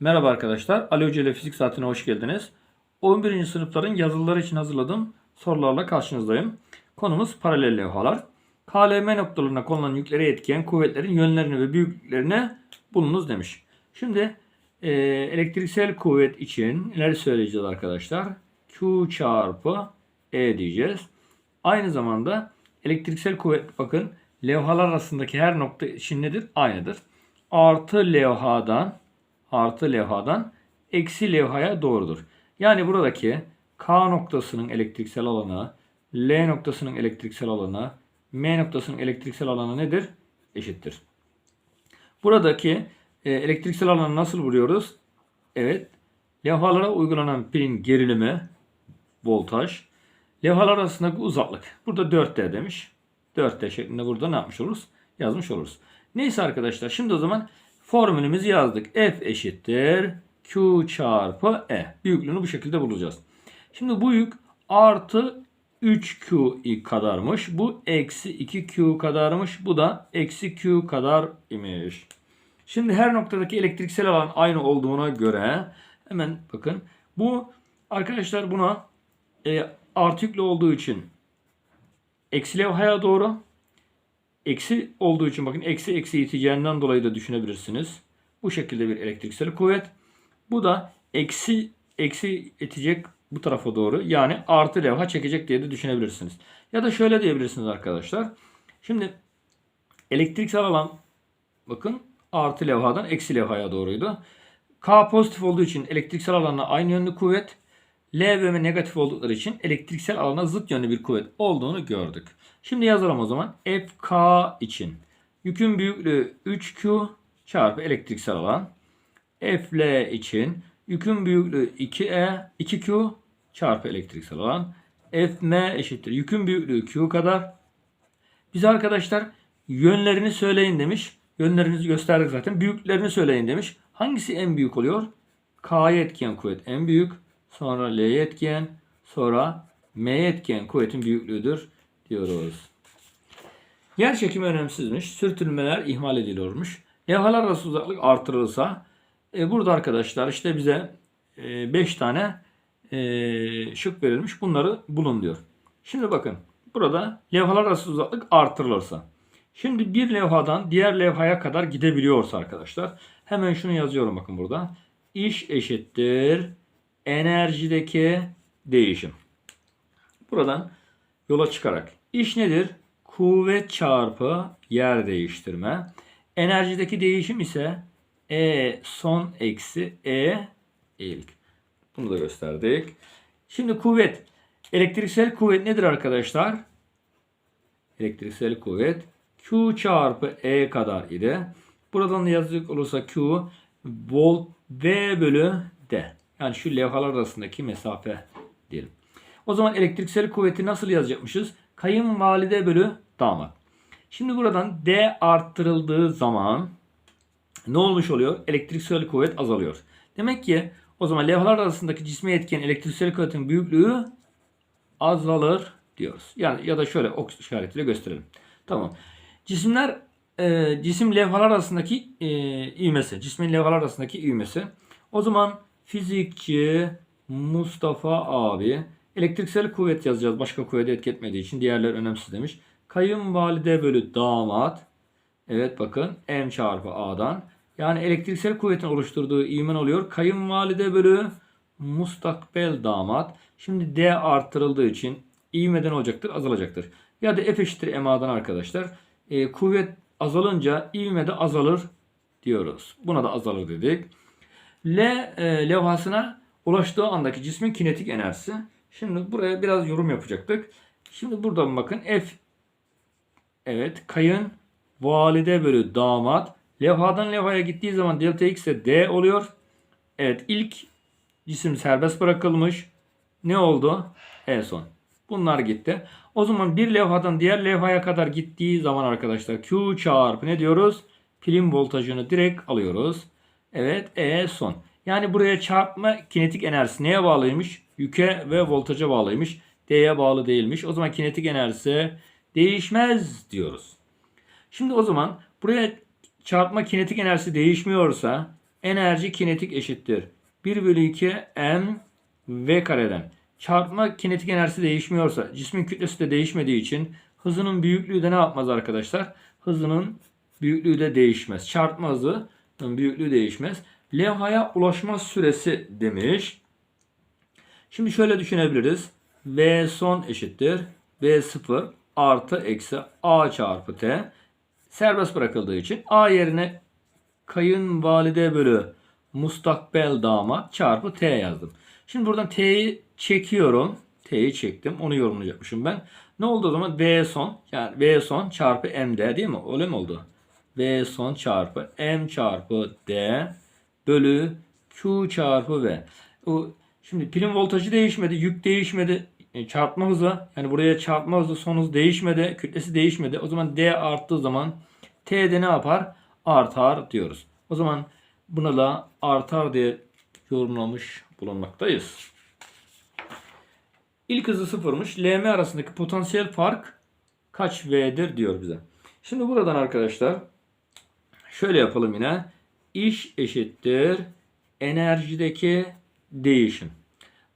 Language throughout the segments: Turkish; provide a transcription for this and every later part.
Merhaba arkadaşlar. Ali Hoca ile Fizik Saati'ne hoş geldiniz. 11. sınıfların yazılıları için hazırladığım sorularla karşınızdayım. Konumuz paralel levhalar. KLM noktalarına konulan yükleri etkileyen kuvvetlerin yönlerini ve büyüklüklerini bulunuz demiş. Şimdi e, elektriksel kuvvet için neler söyleyeceğiz arkadaşlar? Q çarpı E diyeceğiz. Aynı zamanda elektriksel kuvvet bakın levhalar arasındaki her nokta için nedir? Aynıdır. Artı levhadan artı levhadan eksi levhaya doğrudur. Yani buradaki K noktasının elektriksel alanı, L noktasının elektriksel alanı, M noktasının elektriksel alanı nedir? Eşittir. Buradaki e, elektriksel alanı nasıl buluyoruz? Evet. Levhalara uygulanan pilin gerilimi, voltaj, levhalar arasındaki uzaklık. Burada 4D demiş. 4D şeklinde burada ne yapmış oluruz? Yazmış oluruz. Neyse arkadaşlar şimdi o zaman formülümüzü yazdık. F eşittir Q çarpı E. Büyüklüğünü bu şekilde bulacağız. Şimdi bu yük artı 3Q kadarmış. Bu eksi 2Q kadarmış. Bu da eksi Q kadar imiş. Şimdi her noktadaki elektriksel alan aynı olduğuna göre hemen bakın. Bu arkadaşlar buna e, artı yüklü olduğu için eksi levhaya doğru eksi olduğu için bakın eksi eksi iteceğinden dolayı da düşünebilirsiniz. Bu şekilde bir elektriksel kuvvet. Bu da eksi eksi itecek bu tarafa doğru. Yani artı levha çekecek diye de düşünebilirsiniz. Ya da şöyle diyebilirsiniz arkadaşlar. Şimdi elektriksel alan bakın artı levhadan eksi levhaya doğruydu. K pozitif olduğu için elektriksel alanla aynı yönlü kuvvet. L ve M negatif oldukları için elektriksel alana zıt yönlü bir kuvvet olduğunu gördük. Şimdi yazalım o zaman. FK için yükün büyüklüğü 3Q çarpı elektriksel alan. FL için yükün büyüklüğü 2E 2Q çarpı elektriksel alan. FM eşittir. Yükün büyüklüğü Q kadar. Bize arkadaşlar yönlerini söyleyin demiş. Yönlerinizi gösterdik zaten. Büyüklerini söyleyin demiş. Hangisi en büyük oluyor? K'ya etkiyen kuvvet en büyük. Sonra L'ye etkiyen. Sonra M'ye etkiyen kuvvetin büyüklüğüdür diyoruz. Yer çekimi önemsizmiş. Sürtünmeler ihmal ediliyormuş. Levhalar arası uzaklık artırılırsa e, burada arkadaşlar işte bize 5 tane e, şık verilmiş. Bunları bulun diyor. Şimdi bakın burada levhalar arası uzaklık artırılırsa. Şimdi bir levhadan diğer levhaya kadar gidebiliyorsa arkadaşlar hemen şunu yazıyorum bakın burada. İş eşittir enerjideki değişim. Buradan yola çıkarak iş nedir? Kuvvet çarpı yer değiştirme. Enerjideki değişim ise E son eksi E eğilik. Bunu da gösterdik. Şimdi kuvvet. Elektriksel kuvvet nedir arkadaşlar? Elektriksel kuvvet Q çarpı E kadar idi. Buradan da yazacak olursa Q volt V bölü D. Yani şu levhalar arasındaki mesafe diyelim. O zaman elektriksel kuvveti nasıl yazacakmışız? Kayınvalide bölü damat. Şimdi buradan D arttırıldığı zaman ne olmuş oluyor? Elektriksel kuvvet azalıyor. Demek ki o zaman levhalar arasındaki cisme etken elektriksel kuvvetin büyüklüğü azalır diyoruz. Yani ya da şöyle ok işaretiyle gösterelim. Tamam. Cisimler e, cisim levhalar arasındaki e, ivmesi, cismin levhalar arasındaki ivmesi. O zaman fizikçi Mustafa abi elektriksel kuvvet yazacağız. Başka kuvveti etki etmediği için diğerler önemsiz demiş. Kayınvalide bölü damat. Evet bakın M çarpı A'dan. Yani elektriksel kuvvetin oluşturduğu ivmen oluyor. Kayınvalide bölü mustakbel damat. Şimdi D arttırıldığı için ivmeden olacaktır azalacaktır. Ya da F eşittir MA'dan arkadaşlar. E, kuvvet azalınca ivme de azalır diyoruz. Buna da azalır dedik. L e, levhasına ulaştığı andaki cismin kinetik enerjisi. Şimdi buraya biraz yorum yapacaktık. Şimdi buradan bakın F evet kayın valide bölü damat levhadan levhaya gittiği zaman delta x de D oluyor. Evet ilk cisim serbest bırakılmış. Ne oldu? En son. Bunlar gitti. O zaman bir levhadan diğer levhaya kadar gittiği zaman arkadaşlar Q çarpı ne diyoruz? Pilin voltajını direkt alıyoruz. Evet E son. Yani buraya çarpma kinetik enerjisi neye bağlıymış? Yüke ve voltaja bağlıymış. D'ye bağlı değilmiş. O zaman kinetik enerjisi değişmez diyoruz. Şimdi o zaman buraya çarpma kinetik enerjisi değişmiyorsa enerji kinetik eşittir. 1 bölü 2 m v kareden. Çarpma kinetik enerjisi değişmiyorsa cismin kütlesi de değişmediği için hızının büyüklüğü de ne yapmaz arkadaşlar? Hızının büyüklüğü de değişmez. Çarpma hızının büyüklüğü değişmez. Levhaya ulaşma süresi demiş. Şimdi şöyle düşünebiliriz. V son eşittir. V0 artı eksi A çarpı T. Serbest bırakıldığı için A yerine kayınvalide bölü mustakbel damat çarpı T yazdım. Şimdi buradan T'yi çekiyorum. T'yi çektim. Onu yorumlayacakmışım ben. Ne oldu o zaman? V son yani V son çarpı MD değil mi? Öyle mi oldu? V son çarpı M çarpı D bölü Q çarpı V. O, şimdi pilin voltajı değişmedi. Yük değişmedi. E, çarpma hızı yani buraya çarpma hızı son hız değişmedi. Kütlesi değişmedi. O zaman D arttığı zaman T'de ne yapar? Artar diyoruz. O zaman buna da artar diye yorumlamış bulunmaktayız. İlk hızı sıfırmış. LM arasındaki potansiyel fark kaç V'dir diyor bize. Şimdi buradan arkadaşlar şöyle yapalım yine. İş eşittir enerjideki değişim.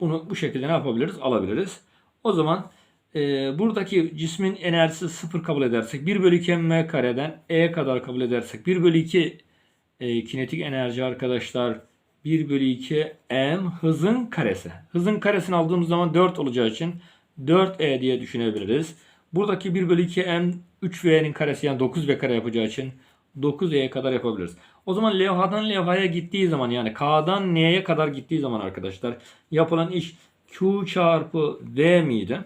Bunu bu şekilde ne yapabiliriz? Alabiliriz. O zaman e, buradaki cismin enerjisi sıfır kabul edersek 1 bölü 2 m kareden e kadar kabul edersek 1 bölü 2 e, kinetik enerji arkadaşlar 1 bölü 2 m hızın karesi. Hızın karesini aldığımız zaman 4 olacağı için 4e diye düşünebiliriz. Buradaki 1 bölü 2 m 3v'nin karesi yani 9v kare yapacağı için 9e'ye kadar yapabiliriz. O zaman levhadan levhaya gittiği zaman yani K'dan N'ye kadar gittiği zaman arkadaşlar yapılan iş Q çarpı V miydi?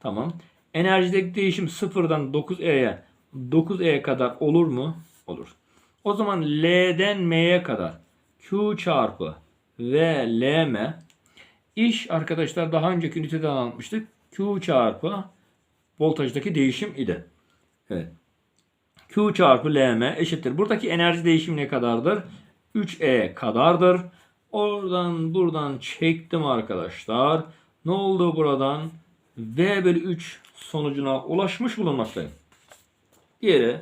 Tamam. Enerjideki değişim sıfırdan 9E'ye 9E kadar olur mu? Olur. O zaman L'den M'ye kadar Q çarpı V LM iş arkadaşlar daha önceki ünitede anlatmıştık. Q çarpı voltajdaki değişim idi. Evet. Q çarpı LM eşittir. Buradaki enerji değişimi ne kadardır? 3E kadardır. Oradan buradan çektim arkadaşlar. Ne oldu buradan? V bölü 3 sonucuna ulaşmış bulunmaktayım. Diğeri.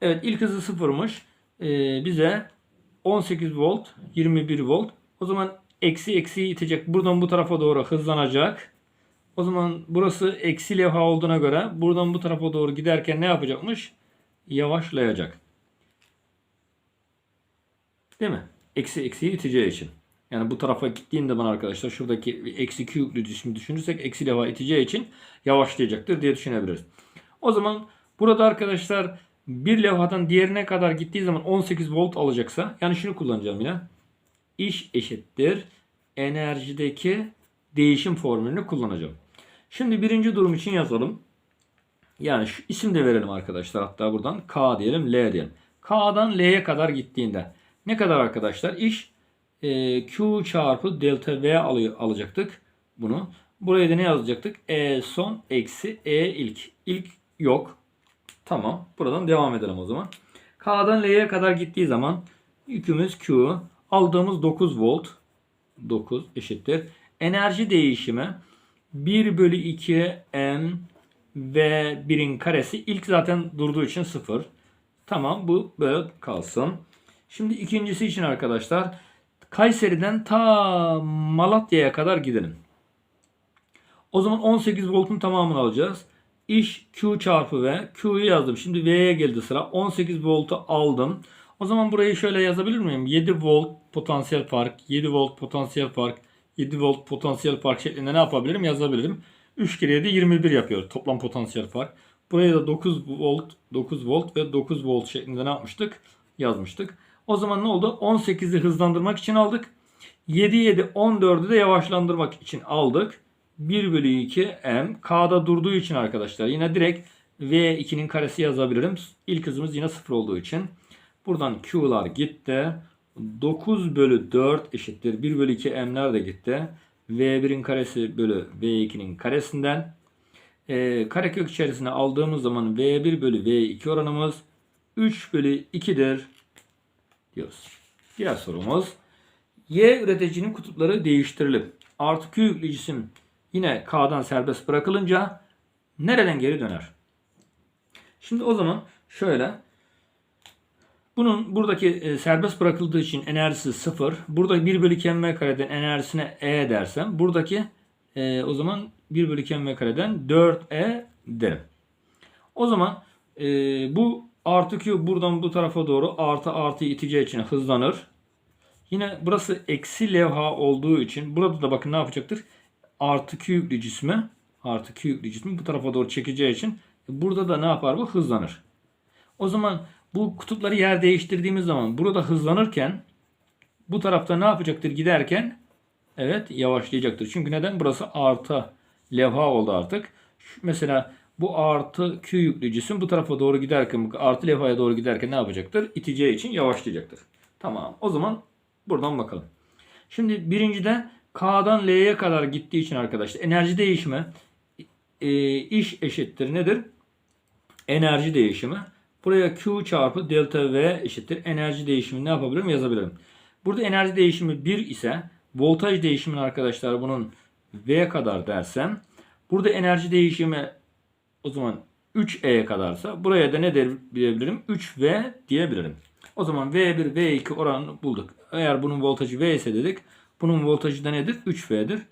Evet ilk hızı sıfırmış. Ee, bize 18 volt 21 volt. O zaman eksi eksiyi itecek. Buradan bu tarafa doğru hızlanacak. O zaman burası eksi levha olduğuna göre buradan bu tarafa doğru giderken ne yapacakmış? Yavaşlayacak. Değil mi? Eksi eksiyi iteceği için. Yani bu tarafa gittiğinde zaman arkadaşlar şuradaki eksi Q yüklü cismi düşünürsek eksi levha iteceği için yavaşlayacaktır diye düşünebiliriz. O zaman burada arkadaşlar bir levhadan diğerine kadar gittiği zaman 18 volt alacaksa yani şunu kullanacağım yine. İş eşittir enerjideki değişim formülünü kullanacağım. Şimdi birinci durum için yazalım. Yani şu isim de verelim arkadaşlar. Hatta buradan K diyelim, L diyelim. K'dan L'ye kadar gittiğinde ne kadar arkadaşlar? İş e, Q çarpı delta V alıyor, alacaktık bunu. Buraya da ne yazacaktık? E son eksi E ilk. İlk yok. Tamam. Buradan devam edelim o zaman. K'dan L'ye kadar gittiği zaman yükümüz Q. Aldığımız 9 volt. 9 eşittir. Enerji değişimi 1 bölü 2 M ve 1'in karesi. ilk zaten durduğu için 0. Tamam bu böyle kalsın. Şimdi ikincisi için arkadaşlar Kayseri'den ta Malatya'ya kadar gidelim. O zaman 18 voltun tamamını alacağız. İş Q çarpı V. Q'yu yazdım. Şimdi V'ye geldi sıra. 18 voltu aldım. O zaman burayı şöyle yazabilir miyim? 7 volt potansiyel fark, 7 volt potansiyel fark, 7 volt potansiyel fark şeklinde ne yapabilirim? Yazabilirim. 3 kere 7 21 yapıyor toplam potansiyel fark. Buraya da 9 volt, 9 volt ve 9 volt şeklinde ne yapmıştık? Yazmıştık. O zaman ne oldu? 18'i hızlandırmak için aldık. 7 7 14'ü de yavaşlandırmak için aldık. 1 bölü 2 m. K'da durduğu için arkadaşlar yine direkt V2'nin karesi yazabilirim. İlk hızımız yine 0 olduğu için. Buradan Q'lar gitti. 9 bölü 4 eşittir. 1 bölü 2 m'ler de gitti. V1'in karesi bölü V2'nin karesinden. E, karekök içerisine aldığımız zaman V1 bölü V2 oranımız 3 bölü 2'dir diyoruz. Diğer sorumuz. Y üreticinin kutupları değiştirilip artı Q yüklü cisim yine K'dan serbest bırakılınca nereden geri döner? Şimdi o zaman şöyle Bunun buradaki e, serbest bırakıldığı için enerjisi 0. Burada 1 bölü 2 mv kareden enerjisine E dersem buradaki e, o zaman 1 bölü 2 mv kareden 4E derim. O zaman e, bu artı Q buradan bu tarafa doğru artı artı iteceği için hızlanır. Yine burası eksi levha olduğu için burada da bakın ne yapacaktır? Artı Q yüklü cismi artı Q yüklü cismi bu tarafa doğru çekeceği için burada da ne yapar bu? Hızlanır. O zaman bu kutupları yer değiştirdiğimiz zaman burada hızlanırken bu tarafta ne yapacaktır giderken? Evet yavaşlayacaktır. Çünkü neden? Burası artı levha oldu artık. Şu- mesela bu artı Q yüklü cisim bu tarafa doğru giderken artı levhaya doğru giderken ne yapacaktır? İteceği için yavaşlayacaktır. Tamam. O zaman buradan bakalım. Şimdi birincide K'dan L'ye kadar gittiği için arkadaşlar enerji değişimi e, iş eşittir nedir? Enerji değişimi. Buraya Q çarpı delta V eşittir. Enerji değişimi ne yapabilirim? Yazabilirim. Burada enerji değişimi 1 ise voltaj değişimini arkadaşlar bunun V kadar dersem burada enerji değişimi o zaman 3E kadarsa buraya da ne diyebilirim? 3V diyebilirim. O zaman V1 V2 oranını bulduk. Eğer bunun voltajı V ise dedik. Bunun voltajı da nedir? 3V'dir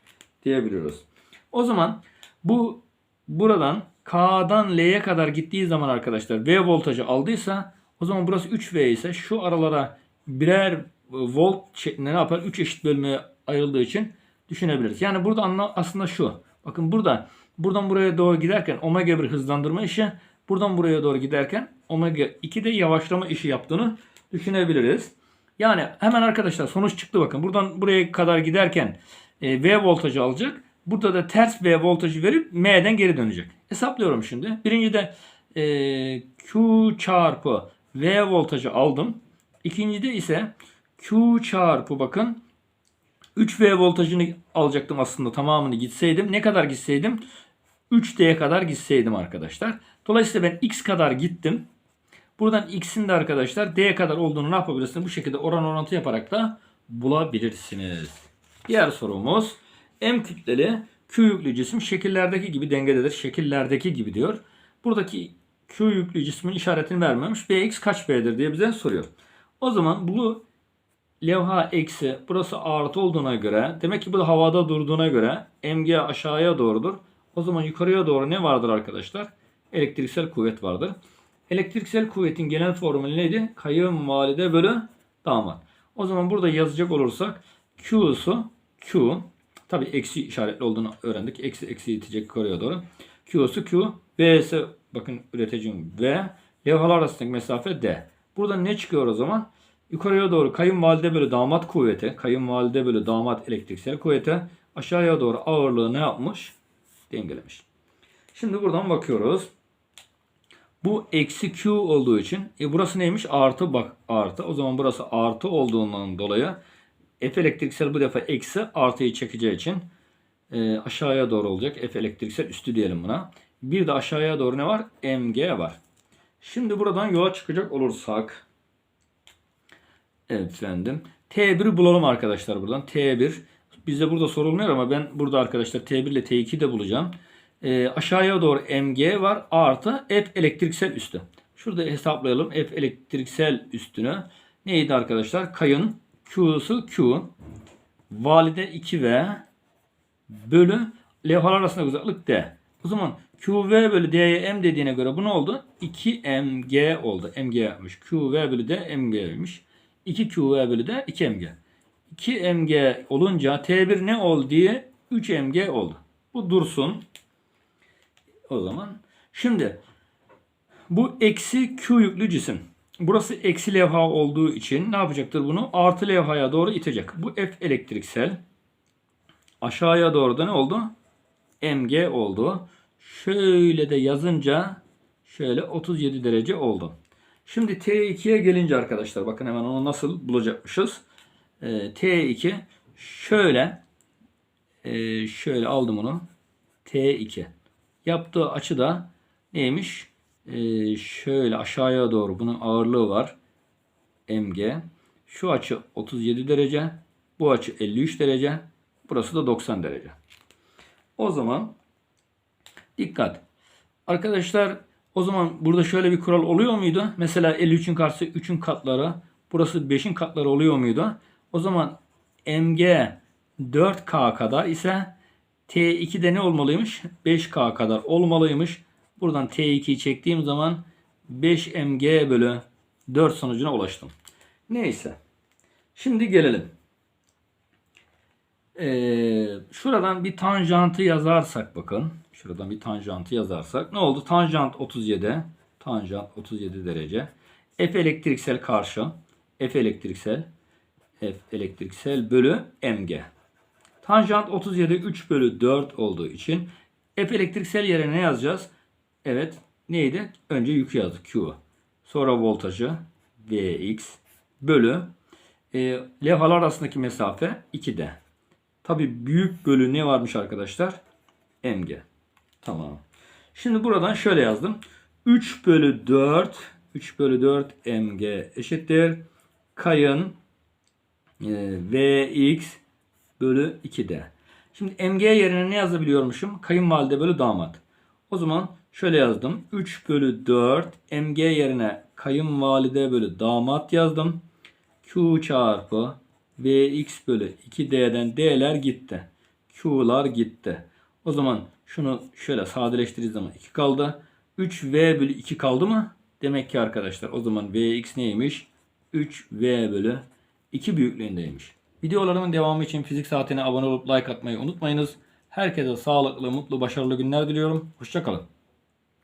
diyebiliyoruz. O zaman bu buradan K'dan L'ye kadar gittiği zaman arkadaşlar V voltajı aldıysa o zaman burası 3V ise şu aralara birer volt şeklinde ne yapar? 3 eşit bölmeye ayrıldığı için düşünebiliriz. Yani burada aslında şu. Bakın burada buradan buraya doğru giderken omega 1 hızlandırma işi buradan buraya doğru giderken omega 2 de yavaşlama işi yaptığını düşünebiliriz. Yani hemen arkadaşlar sonuç çıktı bakın. Buradan buraya kadar giderken e, V voltajı alacak. Burada da ters V voltajı verip M'den geri dönecek. Hesaplıyorum şimdi. Birincide e, Q çarpı V voltajı aldım. İkincide ise Q çarpı bakın 3V voltajını alacaktım aslında tamamını gitseydim. Ne kadar gitseydim? 3D'ye kadar gitseydim arkadaşlar. Dolayısıyla ben X kadar gittim. Buradan X'in de arkadaşlar D kadar olduğunu ne yapabilirsiniz? Bu şekilde oran orantı yaparak da bulabilirsiniz. Diğer sorumuz M kütleli Q yüklü cisim şekillerdeki gibi dengededir. Şekillerdeki gibi diyor. Buradaki Q yüklü cismin işaretini vermemiş. Bx kaç B'dir diye bize soruyor. O zaman bu levha eksi burası artı olduğuna göre demek ki bu da havada durduğuna göre mg aşağıya doğrudur. O zaman yukarıya doğru ne vardır arkadaşlar? Elektriksel kuvvet vardır. Elektriksel kuvvetin genel formülü neydi? Kayınvalide bölü damat. O zaman burada yazacak olursak Q'su Q tabi eksi işaretli olduğunu öğrendik. Eksi eksi itecek yukarıya doğru. Q'su Q. İse bakın üreticim V. Levhalar arasındaki mesafe D. Burada ne çıkıyor o zaman? Yukarıya doğru kayınvalide bölü damat kuvveti. Kayınvalide bölü damat elektriksel kuvveti. Aşağıya doğru ağırlığı ne yapmış? Dengelemiş. Şimdi buradan bakıyoruz. Bu eksi Q olduğu için e burası neymiş? Artı bak artı. O zaman burası artı olduğundan dolayı F elektriksel bu defa eksi artıyı çekeceği için e, aşağıya doğru olacak. F elektriksel üstü diyelim buna. Bir de aşağıya doğru ne var? Mg var. Şimdi buradan yola çıkacak olursak Evet efendim. T1'i bulalım arkadaşlar buradan. T1 bizde burada sorulmuyor ama ben burada arkadaşlar T1 ile T2 de bulacağım. E, aşağıya doğru mg var artı F elektriksel üstü. Şurada hesaplayalım. F elektriksel üstünü neydi arkadaşlar? Kayın Q'su Q. Valide 2V bölü levhalar arasındaki uzaklık D. O zaman QV bölü D'ye M dediğine göre bu ne oldu? 2mg oldu. mg yapmış. QV bölü D mg'ymiş. 2QV bölü D 2mg. 2mg olunca T1 ne oldu diye 3mg oldu. Bu dursun. O zaman şimdi bu eksi Q yüklü cisim. Burası eksi levha olduğu için ne yapacaktır bunu? Artı levhaya doğru itecek. Bu F elektriksel. Aşağıya doğru da ne oldu? Mg oldu. Şöyle de yazınca şöyle 37 derece oldu. Şimdi T2'ye gelince arkadaşlar bakın hemen onu nasıl bulacakmışız. Ee, T2 şöyle e, şöyle aldım onu. T2. Yaptığı açı da neymiş? Ee, şöyle aşağıya doğru bunun ağırlığı var. Mg. Şu açı 37 derece. Bu açı 53 derece. Burası da 90 derece. O zaman dikkat. Arkadaşlar O zaman burada şöyle bir kural oluyor muydu? Mesela 53'ün karşısı 3'ün katları. Burası 5'in katları oluyor muydu? O zaman mg 4k kadar ise t2 de ne olmalıymış? 5k kadar olmalıymış. Buradan t2'yi çektiğim zaman 5 mg bölü 4 sonucuna ulaştım. Neyse. Şimdi gelelim. Ee, şuradan bir tanjantı yazarsak bakın. Şuradan bir tanjantı yazarsak. Ne oldu? Tanjant 37. Tanjant 37 derece. F elektriksel karşı. F elektriksel. F elektriksel bölü mg. Tanjant 37 3 bölü 4 olduğu için F elektriksel yerine ne yazacağız? Evet. Neydi? Önce yükü yazdık. Q. Sonra voltajı Vx bölü e, levhalar arasındaki mesafe 2D. Tabi büyük bölü ne varmış arkadaşlar? Mg. Tamam. Şimdi buradan şöyle yazdım. 3 bölü 4 3 bölü 4 mg eşittir. Kayın e, Vx bölü 2D. Şimdi mg yerine ne yazabiliyormuşum? Kayınvalide bölü damat. O zaman şöyle yazdım. 3 bölü 4 mg yerine kayınvalide bölü damat yazdım. Q çarpı Vx bölü 2D'den D'ler gitti. Q'lar gitti. O zaman şunu şöyle sadeleştirdiğiniz zaman 2 kaldı. 3V bölü 2 kaldı mı? Demek ki arkadaşlar o zaman Vx neymiş? 3V bölü 2 büyüklüğündeymiş. Videolarımın devamı için fizik saatine abone olup like atmayı unutmayınız. Herkese sağlıklı, mutlu, başarılı günler diliyorum. Hoşçakalın.